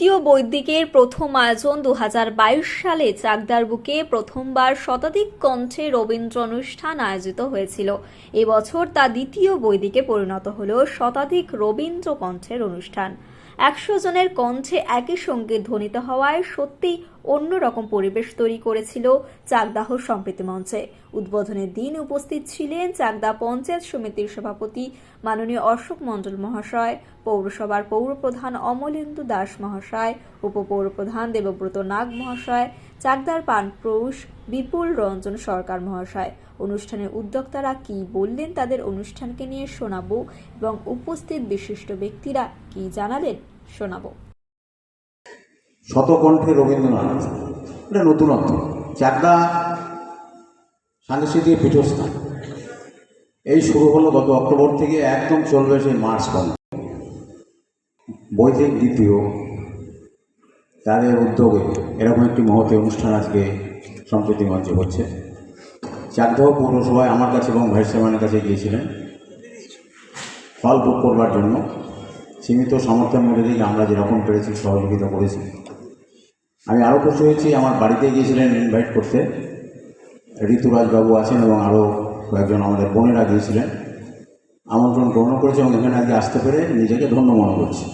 দ্বিতীয় বৈদিকের প্রথম আয়োজন দু সালে চাকদার বুকে প্রথমবার শতাধিক কণ্ঠে রবীন্দ্র অনুষ্ঠান আয়োজিত হয়েছিল। এবছর তা দ্বিতীয় বৈদিকে পরিণত হল শতাধিক রবীন্দ্র কণ্ঠের অনুষ্ঠান। একশো জনের কণ্ঠে একই সঙ্গে ধ্বনিত হওয়ায় সত্যিই অন্যরকম পরিবেশ তৈরি করেছিল চাকদাহ সম্প্রীতি মঞ্চে। উদ্বোধনের দিন উপস্থিত ছিলেন চাকদা পঞ্চায়েত সমিতির সভাপতি মাননীয় অশোক মণ্ডল মহাশয়, পৌরসভার পৌরপ্রধান অমলেন্দু দাস মহাশয়, উপপৌরপ্রধান দেবব্রত নাগ মহাশয়, চাকদার পানপ্রুষ বিপুল রঞ্জন সরকার মহাশয়। অনুষ্ঠানের উদ্যোক্তারা কি বললেন তাদের অনুষ্ঠানকে নিয়ে শোনাবো এবং উপস্থিত বিশিষ্ট ব্যক্তিরা কি জানালেন শোনাবো। শতকণ্ঠে রবীন্দ্রনাথ এটা নতুনত্ব চাকদা সাংস্কৃতিক পীঠস্থান। এই শুরু হলো গত অক্টোবর থেকে একদম চলবে সেই মার্চ পর্যন্ত বৈদিক দ্বিতীয় তাদের উদ্যোগে এরকম একটি মহতি অনুষ্ঠান আজকে সম্প্রতি মঞ্চে হচ্ছে। চাকদাহ পৌরসভায় আমার কাছে এবং ভাইস চেয়ারম্যানের কাছে গিয়েছিলেন। ফল বুক করবার জন্য। সীমিত সামর্থ্যের মধ্যে দিয়ে আমরা যেরকম পেরেছি, সহযোগিতা করেছি। আমি আরও খুশি হয়েছি আমার বাড়িতে গিয়েছিলেন ইনভাইট করতে। ঋতুরাজবাবু আছেন এবং আরও কয়েকজন আমাদের বোনেরা গিয়েছিলেন। আমন্ত্রণ গ্রহণ করেছে এবং এখানে আজকে আসতে পেরে নিজেকে ধন্য মনে করছি।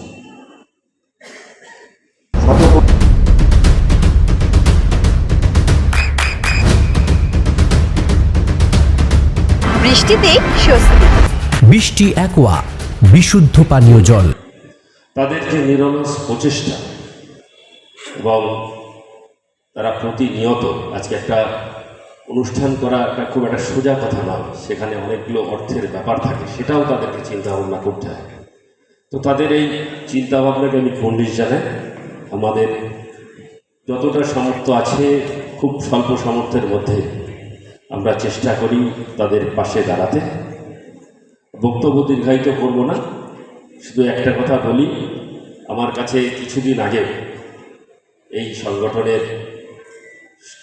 বৃষ্টিতে স্বস্তি। বৃষ্টি অ্যাকোয়া বিশুদ্ধ পানীয় জল। তাদের যে নিরলস প্রচেষ্টা এবং তারা প্রতিনিয়ত আজকে একটা অনুষ্ঠান করা একটা খুব একটা সোজা কথা নয় সেখানে অনেকগুলো অর্থের ব্যাপার থাকে, সেটাও তাদেরকে চিন্তা ভাবনা করতে হয়। তো তাদের এই চিন্তা ভাবনাকে আমি পণ্ডিত জানাই। আমাদের যতটা সামর্থ্য আছে, খুব স্বল্প সামর্থ্যের মধ্যে আমরা চেষ্টা করি তাদের পাশে দাঁড়াতে। বক্তব্য দীর্ঘায়িত করব না, শুধু একটা কথা বলি। আমার কাছে কিছুদিন আগে এই সংগঠনের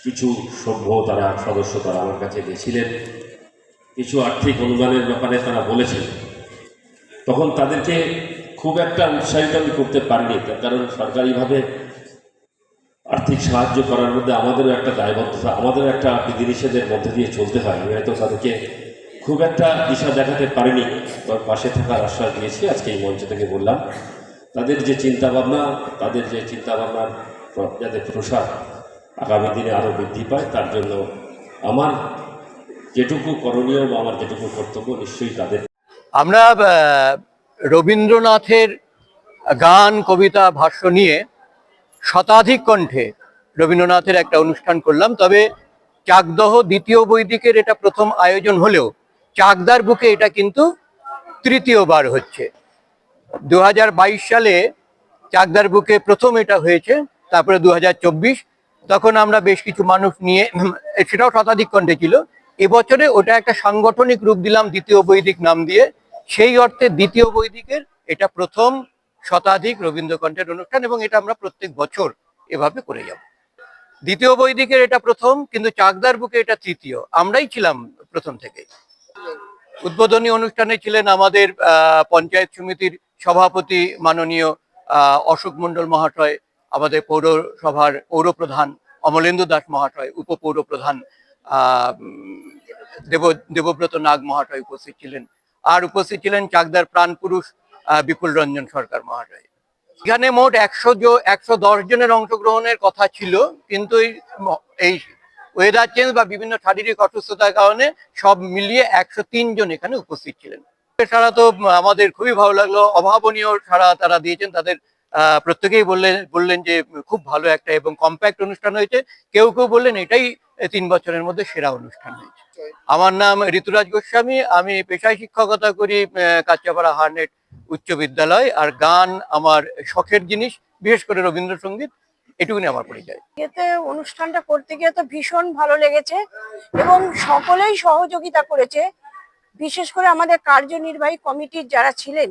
কিছু সভ্য তারা, সদস্য তারা আমার কাছে গেছিলেন। কিছু আর্থিক অনুদানের ব্যাপারে তারা বলেছেন। তখন তাদেরকে খুব একটা উৎসাহিত আমি করতে পারিনি, তার কারণ সরকারিভাবে আর্থিক সাহায্য করার মধ্যে আমাদেরও একটা দায়বদ্ধতা, আমাদেরও একটা বিধিনিষেধের মধ্যে দিয়ে চলতে হয়। আমি হয়তো তাদেরকে খুব একটা দিশা দেখাতে পারিনি তার পাশে থাকার আশ্বাস দিয়েছি, আজকে এই মঞ্চ থেকে বললাম। তাদের যে চিন্তাভাবনা, তাদের যে চিন্তাভাবনার যাতে প্রসার আগামী দিনে আরও বৃদ্ধি পায়, তার জন্য আমার যেটুকু করণীয় বা আমার যেটুকু কর্তব্য নিশ্চয়ই তাদের আমরা রবীন্দ্রনাথের গান, কবিতা, ভাষ্য নিয়ে শতাধিক কণ্ঠে রবীন্দ্রনাথের একটা অনুষ্ঠান করলাম। তবে চাকদহ দ্বিতীয় বৈদিকের এটা প্রথম আয়োজন হলেও চাকদার বুকে এটা কিন্তু তৃতীয়বার হচ্ছে। দু হাজার বাইশ সালে চাকদার বুকে প্রথম এটা হয়েছে। তারপরে দু হাজার চব্বিশ, তখন আমরা বেশ কিছু মানুষ নিয়ে সেটাও শতাধিক কণ্ঠে ছিল। এবছরে ওটা একটা সাংগঠনিক রূপ দিলাম দ্বিতীয় বৈদিক নাম দিয়ে। সেই অর্থে দ্বিতীয় বৈদিকের এটা প্রথম শতাধিক রবীন্দ্রকণ্ঠের অনুষ্ঠান এবং এটা আমরা প্রত্যেক বছর এভাবে করে যাব। দ্বিতীয় বৈদিকের এটা প্রথম, কিন্তু চাকদার বুকে এটা তৃতীয়। আমরাই ছিলাম প্রথম থেকে উদ্বোধনী অনুষ্ঠানে ছিলেন আমাদের পঞ্চায়েত সমিতির সভাপতি মাননীয় অশোক মণ্ডল মহাশয় আমাদের পৌরসভার পৌরপ্রধান অমলেন্দু দাস মহাশয় উপপৌরপ্রধান দেব দেবব্রত নাগ মহাশয় উপস্থিত ছিলেন। আর উপস্থিত ছিলেন চাকদার প্রাণ পুরুষ আহ, বিপুল রঞ্জন সরকার মহাশয়। এখানে মোট একশো একশো দশ জনের অংশগ্রহণের কথা ছিল কিন্তু এই ওয়েদার চেঞ্জ বা বিভিন্ন শারীরিক অসুস্থতার কারণে সব মিলিয়ে একশো তিন জন এখানে উপস্থিত ছিলেন। সারা তো আমাদের খুবই ভালো লাগল অভাবনীয় সারা তারা দিয়েছেন তাদের প্রত্যেকেই বললেন বললেন যে খুব ভালো একটা এবং কম্প্যাক্ট অনুষ্ঠান হয়েছে। কেউ কেউ বললেন এটাই তিন বছরের মধ্যে সেরা অনুষ্ঠান হয়েছে। আমার নাম ঋতুরাজ গোস্বামী আমি পেশায় শিক্ষকতা করি আহ, কাচ্চাপাড়া হারনেট উচ্চ বিদ্যালয়। আর গান আমার শখের জিনিস বিশেষ করে রবীন্দ্রসঙ্গীত এটুকুনি আমার পরিচয়। এতে অনুষ্ঠানটা করতে গিয়ে তো ভীষণ ভালো লেগেছে এবং সকলেই সহযোগিতা করেছে। বিশেষ করে আমাদের কার্যনির্বাহী কমিটির যারা ছিলেন